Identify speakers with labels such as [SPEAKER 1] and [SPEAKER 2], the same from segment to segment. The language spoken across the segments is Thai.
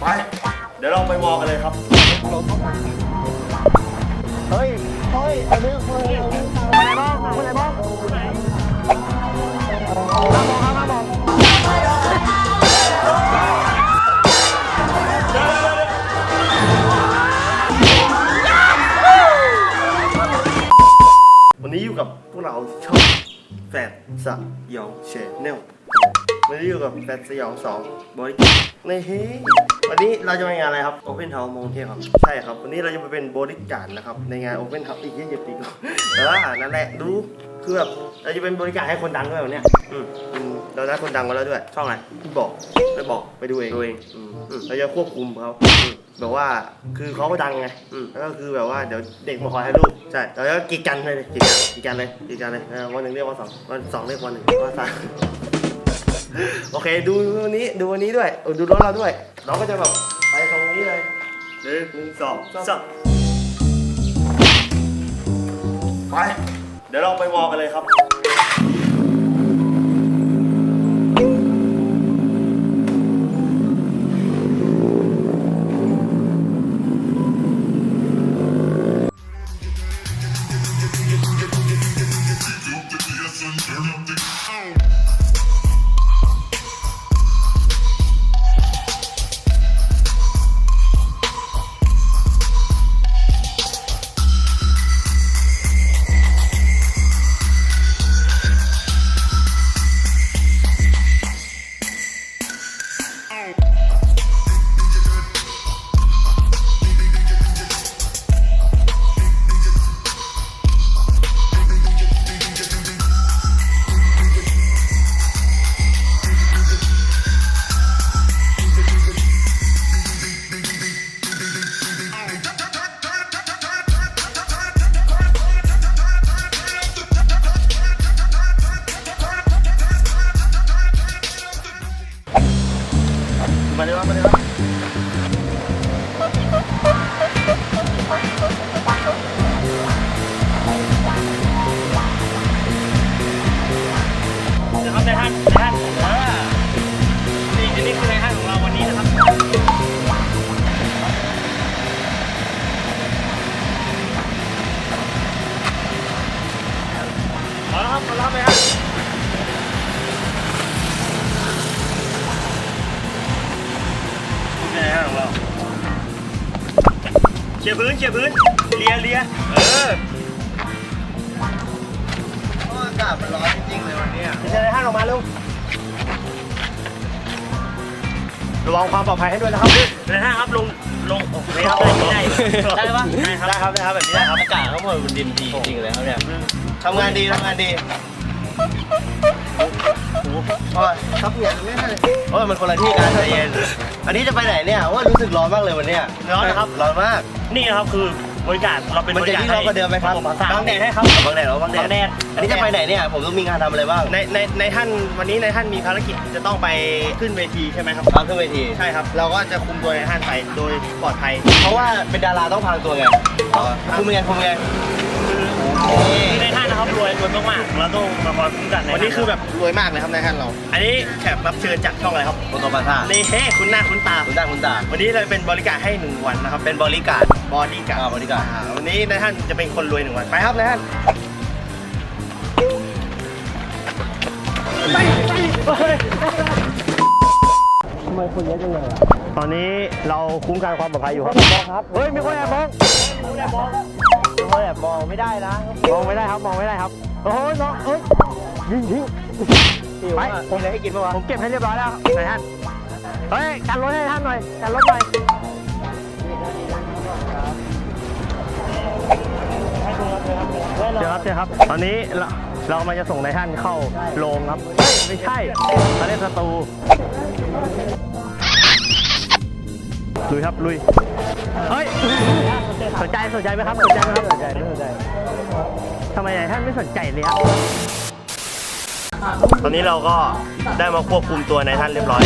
[SPEAKER 1] ไป เดี๋ยวเราไปวอลกันเลยครับ
[SPEAKER 2] เฮ้ย เฮ้ยเอาเรื่องเฮ้ยเอาเรื่องอะไรบ้างอะไรบ้างห้ามองครับห้ามอง
[SPEAKER 1] วันนี้อยู่กับพวกเราช่องแฟดสยองเชนแนล วันนี้อยู่กับแฟดสยองสองบริการในเฮ้ยวันนี้เราจะไปงานอะไรครับ Open House มงเทพครับ ใช่ครับ วันนี้เราจะไปเป็นบริการนะครับ ในงาน Open House อีกเยี่ยมตีกูเออนั่นแหละดูคือแบบเราจะเป็นบริการให้คนดังด้วยวันเนี้ยอืมอืมเราได้คนดังมาแล้วด้วย ช่องอะไรไม่บอกไม่บอกไปดูเองดูเองอืมอืมเราจะควบคุมเขาอืมแบบว่าคือเขาก็ดังไงอืมแล้วก็คือแบบว่าเดี๋ยวเด็กมาขอให้รูปใช่เราจะกีดกันเลยกีดกันกีดกันเลยกีดกันเลยเออวันหนึ่งเรียกวันสองวันสองเรียกวันหนึ่งวันสาม โอเค ดูวันนี้ดูวันนี้ด้วยเออดูรถเราด้วย เราก็จะแบบไปตรงนี้เลยหนึ่งหนึ่งสองสามไป เดี๋ยวเราไปวอลกันเลยครับ เลยวั
[SPEAKER 2] นนี้เชิญในท่านออกมาลูกระวังความปลอดภัยให้ด้วยนะครับในท่านครับลงลงโอเคครับได้ได้ได้ปะได้ครับได้ครับได้ครับแบบนี้ได้ครับ
[SPEAKER 3] อากาศเขาบอกบนดินดีจริงเลยครับเนี่ย
[SPEAKER 1] ทำงานดีทำงานดีโอ้ยครับเนี่ยไม่ได้
[SPEAKER 3] โอ้ยมันคนละที่กันใจเย็น
[SPEAKER 1] อันนี้จะไปไหนเนี่ยว่ารู้สึกร้อนมากเลยวันเนี้ย
[SPEAKER 2] ร้อนนะครับ
[SPEAKER 1] ร้อนมาก
[SPEAKER 2] นี่นะครับคือ บริการเราเป็น
[SPEAKER 1] มัน
[SPEAKER 2] บริ
[SPEAKER 1] จะ
[SPEAKER 2] การ
[SPEAKER 1] ที่ร้อนกว่าเดิมไหมครับ
[SPEAKER 2] บางแดดให้ครับ
[SPEAKER 1] บางแดดเหรอบางแดด
[SPEAKER 2] บางแดด
[SPEAKER 1] อันนี้จะไปไหนเนี่ยผมต้องมีงานทำอะไรบ้าง
[SPEAKER 2] ในในในท่านวันนี้ในท่านมีภารกิจจะต้องไปขึ้นเวทีใช่ไหมครับ
[SPEAKER 1] พักขึ้นเวที
[SPEAKER 2] ใช่ครับ เราก็จะคุมตัวในท่านไปโดยปลอดภัย
[SPEAKER 1] เพราะว่าเป็นดาราต้องพรางตัวไงคุมไงคุมไง
[SPEAKER 2] คือในท่านนะค รับรวยรวยมากๆเราต้องมาคอยคุ้มกันใน
[SPEAKER 1] วันนี้คือแบบรวยมากเลยครับนายท่านเรา
[SPEAKER 2] อันนี้แขกรับเชิญจากช่องอะไรครับ
[SPEAKER 1] โมโตปาซ่า
[SPEAKER 2] นี่เฮ้คุณหน้าคุณตา
[SPEAKER 1] คุณตาคุณตา
[SPEAKER 2] วันนี้เราเป็นบริการให้หนึ่งวันนะครับ
[SPEAKER 1] เป็นบริการ
[SPEAKER 2] บอดี้การ์
[SPEAKER 1] อ่าบริการ
[SPEAKER 2] อ่าวันนี้นายท่านจะเป็นคนรวยหนึ่งวัน ไปครับนายท่านทำไมคนเยอะจังเลยตอนนี้เราคุ้มกันความปลอดภัยอยู่ครับครับ เฮ้ยมีคนแอบมองมีคนแอบมอง มีคนแอบมองไม่ได้นะมองไม่ได้ครับมองไม่ได้ครับโอ้ยน้องเอ้ยยิงยิงไปผมเลยให้กินปะวะผมเก็บให้เรียบร้อยแล้วนายท่านเฮ้ยกันรถให้ท่านหน่อยกันรถหน่อยเดี๋ยวครับเดี๋ยวครับ ตอนนี้เราเรามาจะส่งนายท่านเข้าโรงครับเฮ้ยไม่ใช่เขาเล่นสตู ลุยครับลุยเฮ้ยสนใจสนใจไหมครับสนใจไหมครับสนใจไม่สนใจทำไมนายท่านไม่สนใจเลยครับตอนนี้เราก็ได้มาควบคุมตัวนายท่านเรียบร้อย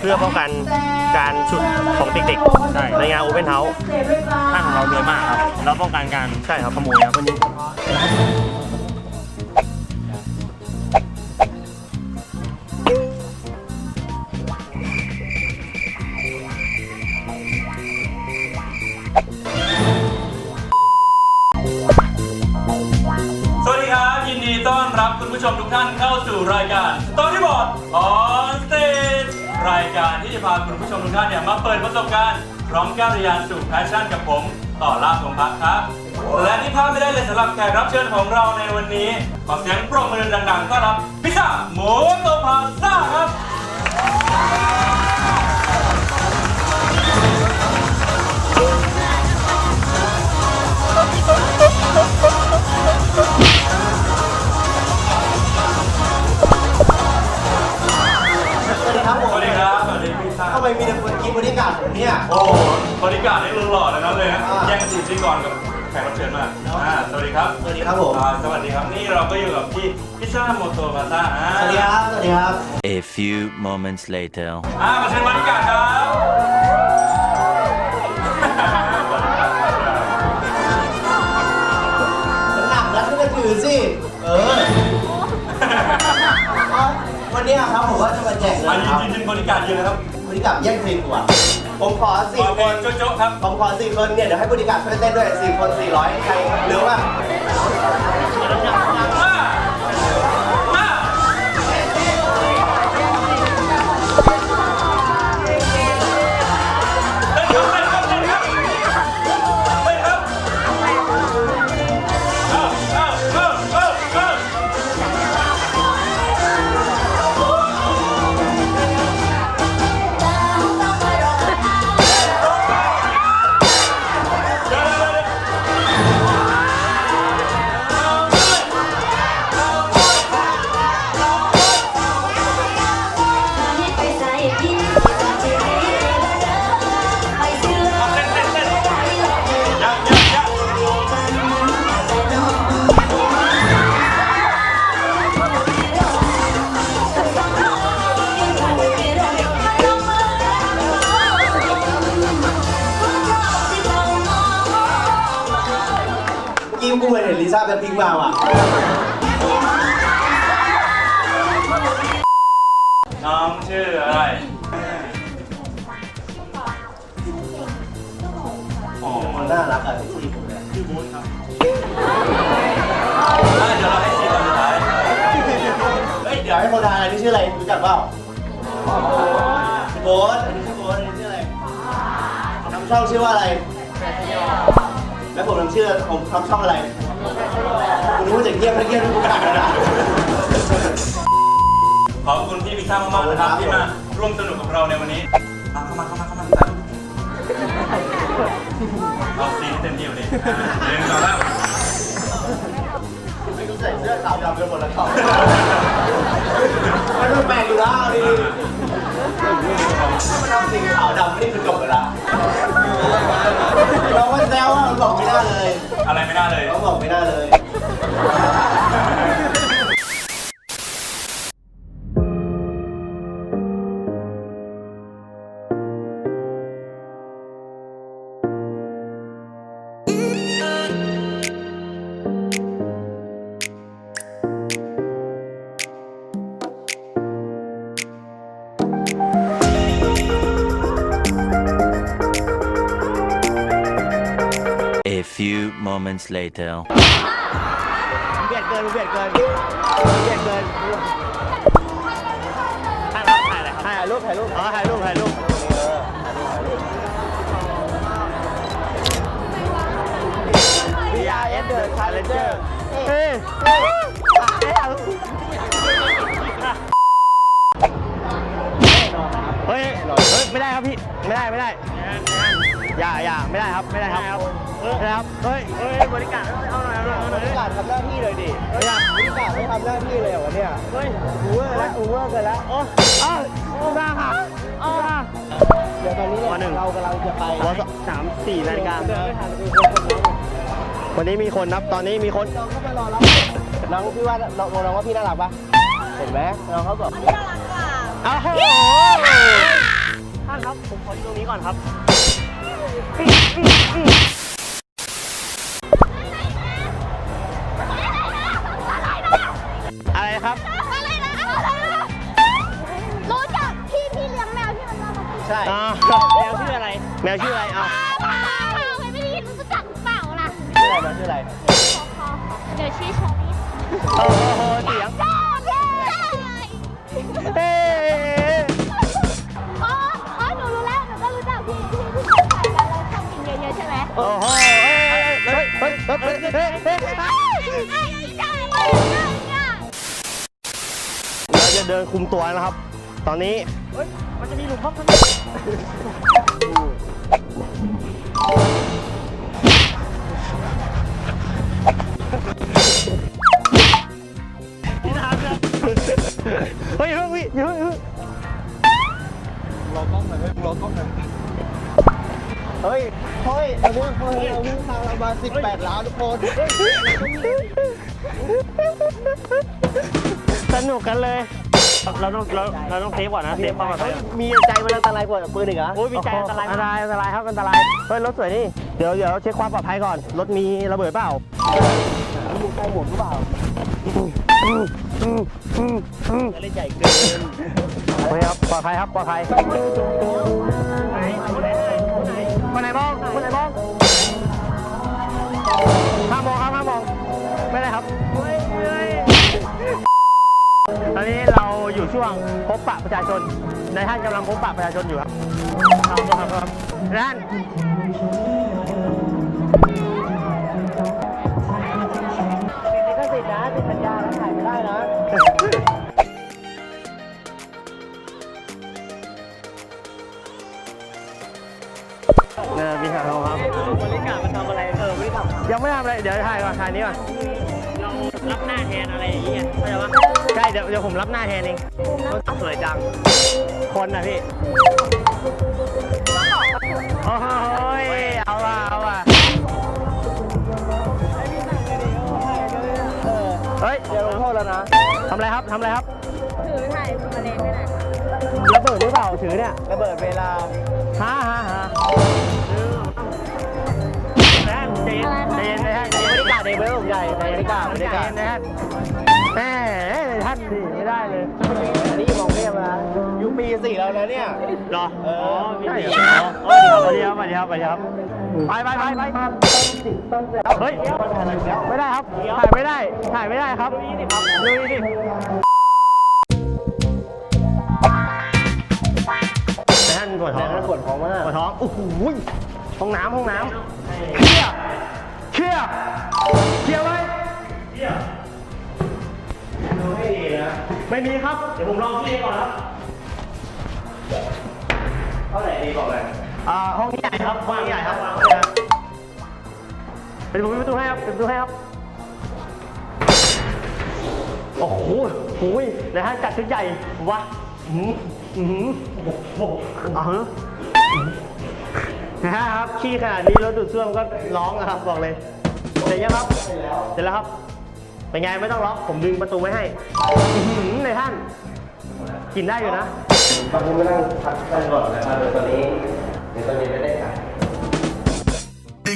[SPEAKER 2] เพื่อป้องกันการฉุดของเด็กๆในงาน Open House ท่านของเรารวยมากครับเราป้องกันการใช่ครับขโมยครับวันนี้
[SPEAKER 4] ผู้ชมทุกท่านเข้าสู่รายการตอนที่บอดออนสเตจรายการที่จะพาคุณผู้ชมทุกท่านเนี่ยมาเปิดประสบการณ์พร้อมก้าวเรียนสู่แพชชั่นกับผมต่อลาภสมพักครับ และที่พลาดไม่ได้เลยสำหรับแขกรับเชิญของเราในวันนี้ ขอเสียงปรบมือดังๆต้อนรับพิซซ่าหมูโตพาซ่าครับ
[SPEAKER 1] ทำไมมีแต่คนกินบริการผมเนี่ย
[SPEAKER 4] โอ้โหบริการนี่หล่อๆเลยนะเลยนะ
[SPEAKER 1] อ่า
[SPEAKER 4] แย่งซีนพิธีกรกับแขกรับเชิญมากอ่าสวัสดีครับ
[SPEAKER 1] สวัสดีครับผม
[SPEAKER 4] อ่าสวัสดีครับ นี่เราก็อยู่กับพี่พิซซ่าโมโตพาซ่าอ่า
[SPEAKER 1] สวัสดีครับ สวัสดีครับ
[SPEAKER 5] A few moments later.
[SPEAKER 4] อ่ามาเชิญบริการครับ
[SPEAKER 1] มันหนักแล้วช่วยกันถือสิ เออเอาวันนี้ครับผมว่าจะมาแจกเงิ
[SPEAKER 4] อัน
[SPEAKER 1] น
[SPEAKER 4] นี้
[SPEAKER 1] ครับ
[SPEAKER 4] จริงๆบริการเยอะนะครับ
[SPEAKER 1] บ ริการแย่งซีนกว่าผมขอ
[SPEAKER 4] ข
[SPEAKER 1] สี่
[SPEAKER 4] อ
[SPEAKER 1] ค
[SPEAKER 4] เพลง
[SPEAKER 1] น
[SPEAKER 4] โจ๊ะๆครับ
[SPEAKER 1] ผมขอสี่คนเนี่ยเดี๋ยวให้บริการช่วยเต้นด้วยสี่คนสี่ร้อยใครหรือว่า
[SPEAKER 4] มามา
[SPEAKER 1] กี้กูเหมือนเห็นลิซ่าแบล็คพิงค์มาว่ะ
[SPEAKER 4] น้องชื่ออะไร อ๋อ
[SPEAKER 1] มันน่ารักอะที่ผมเนี่ย
[SPEAKER 4] เดี๋ยวเราให้ซีตอนสุดท้าย
[SPEAKER 1] เฮ้ยเดี๋ยวให้คนทายอันนี้ชื่ออะไรรู้จักเปล่าโบ๊ทอันนี้ชื่อโบ๊ทอันนี้ชื่ออะไรทำช่องชื่อว่าอะไร แล้วผมทำชื่อผมทำช่องอะไรคุณรู้ว่าจะเงียบไม่เงียบทุกอย่างนะ
[SPEAKER 4] ขอบคุณพี่พิซซ่ามากๆนะครับที่มาร่วมสนุกกับเราในวันนี้เอาเข้ามาเข้ามาเข้ามาเอาซีนเต็มที่อยู่ดิเรียนต่อแล้ว
[SPEAKER 1] ไม่รู้ใส่เสื้อขาวดำกันหมดแล้วเขาไม่ต้องแปลกอยู่แล้วดิมันทำสีขาวดำนี่คือจบแล้วเรา ไม่ได้เลย ต้องบอก
[SPEAKER 5] moments later.
[SPEAKER 2] เบียดเกินเบียดเกินเบียดเกินถ่ายถ่ายอะไรครับถ่ายรูปถ่ายรูปอ๋อถ่ายรูปถ่ายรูปวีอาร์เอสเดอร์ชาเลนเจอร์เฮ้ยเฮ้ยเฮ้ยไม่ได้ครับพี่ ไม่ได้ ไม่ได้ อย่าอย่าไม่ได้ครับไม่ได้ครับไม่ได้ครับเฮ้ยเฮ้ยบริการเอาหน่อยเอาหน่อยเอาหน่อย
[SPEAKER 1] บริการทำหน้าที่เลยดิบริการไม่ทำหน้าที่เลยเหรอวะเนี่ย
[SPEAKER 2] เฮ้ย
[SPEAKER 1] อูเวอร์แล้วอูเวอร์กันแล้ว
[SPEAKER 2] โอ้อ้าวโอ้มาค่ะอ้าว
[SPEAKER 1] เดี๋ยวตอนนี้
[SPEAKER 2] วันหนึ่ง
[SPEAKER 1] เรากำลังจะไป
[SPEAKER 2] วันสามสี่นาฬิกา
[SPEAKER 1] เดินไม่ทันคือคนคนน้อง
[SPEAKER 2] วันนี้มีคนนับตอนนี้มีคน
[SPEAKER 1] น้องเข้ามารอรับน้องพี่ว่าน้องน้องว่าพี่น่ารักปะเห็นไหมน้องเขาบอก
[SPEAKER 2] อ้าวโหท่านครับผมขออยู่ตรงนี้ก่อนครับ อะไรครับ
[SPEAKER 6] อะไรนะรู้จักพี่พี่เลี้ยงแมวที่มันมามา
[SPEAKER 1] ใช่
[SPEAKER 2] อ่าแมวชื่ออะไรแมวชื่ออะไรอ้าว
[SPEAKER 6] ไม่ได้ยินรู้จักเปล่าล่ะ
[SPEAKER 1] ชื่ออะไรนะชื่ออะไร
[SPEAKER 6] เดี๋ยวชี้ชมนี่
[SPEAKER 2] โอ้โหเสียง
[SPEAKER 6] ชอ เรา
[SPEAKER 2] จะเดินคุมตัวนะครับ ตอนนี้มันจะมีหลุมห้องข้นางในเฮ้ยเฮ้ยเฮ้ยเราต้องหน่อยเราต้องหน่อ
[SPEAKER 1] เฮ้
[SPEAKER 2] ยเฮ้ยเอาเรื่องเฮ้ยเอาเรื่องทางเรามา18ล้านทุกคนสนุกกันเลย เราต้องเราเราต้องเซฟก่อนนะ เซฟความปลอดภัยมีใจมันอันตรายกว่าปืนอีกเหรอโอ้ยมีใจอันตรายอันตรายอันตรายครับอันตราย เฮ้ยรถสวยนี่ เดี๋ยวเดี๋ยวเช็คความปลอดภัยก่อน รถมีระเบิดเปล่ามีใครหมุนหรือเปล่า เล่นใหญ่เกินโอเคครับ ปลอดภัยครับ ปลอดภัยคนไหนบ้องคนไหนบ้องห้ามมองครับห้ามมองไม่ได้ครับตอนนี้เราอยู่ช่วงพบปะประชาชน ในท่านกำลังพบปะประชาชนอยู่ครับครับครับครับท่าน ยังไม่ทำอะไร เดี๋ยวถ่ายก่อนถ่ายนี้ก่อน เรารับหน้าแทนอะไรอย่างเงี้ยเข้าใจปะใช่เดี๋ยวเดี๋ยวผมรับหน้าแทนเองสวยจัง คนนะพี่ โอ้โหยเอาว่ะเอาว่ะเฮ้ย เดี๋ยวลงโทษแล้วนะทำอะไรครับทำอะไรครับ
[SPEAKER 7] ถือถ่ายมาเลนไม่ได้
[SPEAKER 2] ระเบิดหรือเปล่าถือเนี่ยระเบิดเวลาฮ่าฮ่าฮ่า ใจเย็นใจเย็นะฮะเย็นบริการในเบอร์ผมใหญ่ใจบริการบริการนะฮะแหมท่านดิไม่ได้เลย นี่มองเทพนะยุคปีสี่แล้วนะเนี่ยรอเออใช่เหรอสวัสดีครับสวัสดีครับสวัสดีครับไปไปไปไปเฮ้ยไม่ได้ครับ ถ่ายไม่ได้ ถ่ายไม่ได้ครับลุยดิท่านปวดท้องปวดท้องมากปวดท้อง โอ้โหห้องน้ำห้องน้ำเคลีย ยร์เคลียร์ไว้เคลียร์ดูให้ดีนะ ไม่มีครับ เดี๋ยวผมลองเคลียร์ก่อนครับ เท่าไหร่ดีบอกเลยอ่าห้องใหญ่ครับห้องใหญ่ครับเป็นผมปิดประตูให้ครับปิดประตูให้ครับ โอ้โหโอ้ยในห้างจัดชุดใหญ่วะอืมอืมโอ้โหเอาเหรอนะฮะครับขี้ขนาดนี้รถดูดซ่วมก็ร้องนะครับบอกเลยเส ร็จยังครับเสร็จแล้วเสร็จแล้วครับ เป็นไงไม่ต้องล็อก ผมดึงประตูไว้ให้ในท่าน กินได้อยู่นะ ตอนนี้ไม่นั่งพักกันก่อนนะครับตอนนี้เดี๋ยวตอนนี้ไม่ได้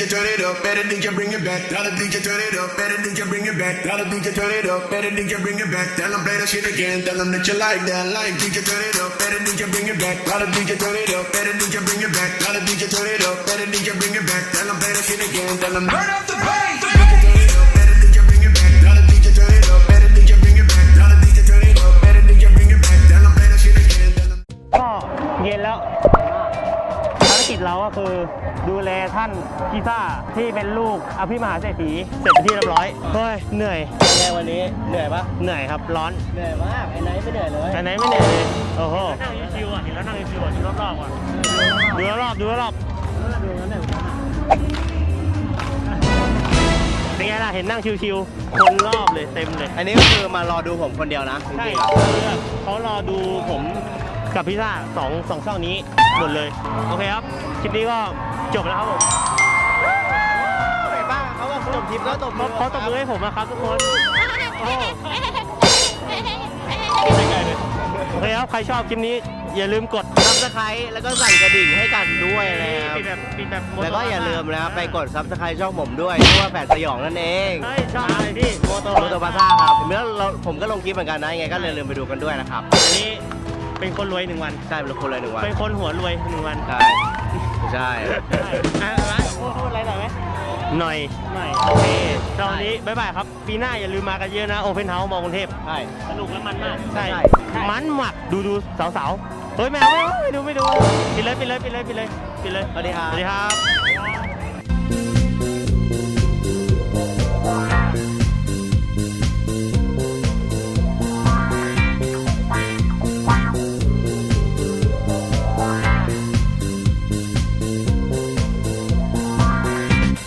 [SPEAKER 8] DJ turn it up, better DJ bring it back. Tell the DJ turn it up, better DJ bring it back. Tell the DJ turn it up, better DJ bring it back. Tell them play that shit again. Tell them that you like that. Like DJ turn it up, better DJ bring it back. Tell the DJ turn it up, better DJ bring it back. Tell the DJ turn it up, better DJ bring it back. Tell them play that shit again. Tell them turn up the bass. DJ turn it up, better DJ bring it back. Tell the DJ turn it up, better DJ bring it back. Tell the DJ turn it up, better DJ bring it back. Tell them play that shit again. Tell them.
[SPEAKER 2] ก็เย็นแล้วภารกิจเราก็คือดู แลท่านกีซ่าที่เป็นลูกอภิมหาเศรษฐีเสร็จเป็นที่เรียบร้อยเฮ้ยเหนื่อยเป็นไงวันนี้เหนื่อยปะเหนื่อยครับร้อนเหนื่อยมากไอ้ไหนไม่เหนื่อยเลยไอ้ไหนไม่เหนื่อยเลยโอ้โหนั่งชิวๆอะเห็นแล้วนั่งชิวๆอะดูรอบๆอะดูรอบๆดูรอบเป็นไงล่ะเห็นนั่งชิวๆคนรอบเลยเต็มเลย
[SPEAKER 3] อันนี้ก็คือมารอดูผมคนเดียวนะจ
[SPEAKER 2] ใช่
[SPEAKER 3] ริง
[SPEAKER 2] เขาเลือกเขารอดูผม กับพิซซ่าสองสองช่องนี้หมดเลย โอเคครับ คลิปนี้ก็จบแล้วครับผม
[SPEAKER 3] ๆไปบ้างเขาบอกจบทริปแล้วตบมือ
[SPEAKER 2] เขาตบมือให้ผมนะครับทุกคนโอ้โอเคครับ ใครชอบคลิปนี้ อย่าลืมกด
[SPEAKER 3] ซับสไครต์แล้วก็สั่นกระดิ่งให้กันด้วยนะครับ
[SPEAKER 2] ปิดแบบปิดแบบโมโต
[SPEAKER 3] แล้วก็อย่าลืมนะครับไปกดซับสไครต์ช่องผมด้วยชื่อว่าแฝดสยองนั่นเอง
[SPEAKER 2] เฮ้ยชอบอะไรพี่โมโต
[SPEAKER 3] โมโตบาซ่าครับเมื่อเราผมก็ลงคลิปเหมือนกันนะยังไงก็อย่าลืมไปดูกันด้วยนะครับ
[SPEAKER 2] อันนี้ เป็นคนรวยหนึ่งวัน
[SPEAKER 3] ใช่เป็นคนเลยหนึ่งวัน
[SPEAKER 2] เป็นคนหัวรวยหนึ่งวัน
[SPEAKER 3] ใช่ใช่
[SPEAKER 2] อะอะไรพูดพูดอะไรหน่อยไหมหน่อยหน่อยโอเคตอนนี้บ๊ายบายครับ ปีหน้าอย่าลืมมากันเยอะนะโอเพนเฮาส์มอกรุงเทพ
[SPEAKER 3] ใช่
[SPEAKER 2] สนุกและมันมากใช่
[SPEAKER 3] ใช่
[SPEAKER 2] มันหมักดูดูสาวๆเฮ้ยแมวไม่เอาไม่ดูไม่ดูปิดเลยปิดเลยปิดเลยปิดเลยปิดเลย
[SPEAKER 3] สวัสดีครับ
[SPEAKER 2] สวัสดีครับ